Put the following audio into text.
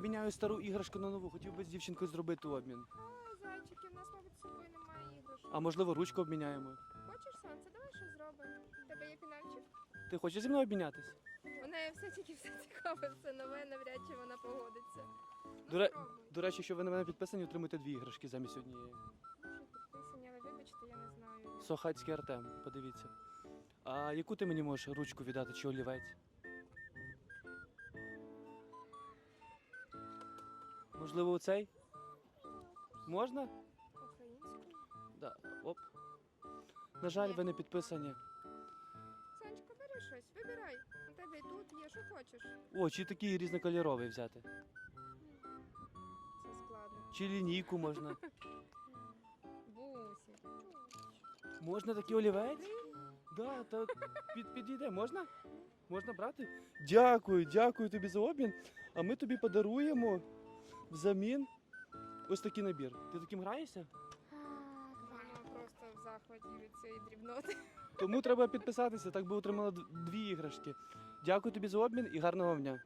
обміняю стару іграшку на нову. Хотів би з дівчинкою зробити обмін. А, зайчики, у нас, мабуть, з собою немає іграшок. А можливо, ручку обміняємо. Хочеш, Сонце? Давай що зробимо. У тебе є пінальчик? Ти хочеш зі мною обмінятись? У неї все тільки все цікаве, все нове, навряд чи вона погодиться. Ну, До ре- спробуй. До речі, що ви на мене підписані, отримуєте дві іграшки замість однієї. Може, підписані, але вибачте, я не знаю. Сохацький Артем, подивіться. А яку ти мені можеш ручку віддати чи олівець? Можливо, оцей? Можна? Українською? Да. Оп. На жаль, ви не підписані. Сонечко, бери щось, вибирай. У тебе і тут є, що хочеш. О, чи такий різнокольоровий взяти? Це складно. Чи лінійку можна? Бусі. Можна такий олівець? Да, та під, підійде, можна? Можна брати? Дякую, дякую тобі за обмін. А ми тобі подаруємо взамін ось такий набір. Ти таким граєшся? Мама просто в захваті від цієї дрібноти. Тому треба підписатися, так би отримала дві іграшки. Дякую тобі за обмін і гарного дня.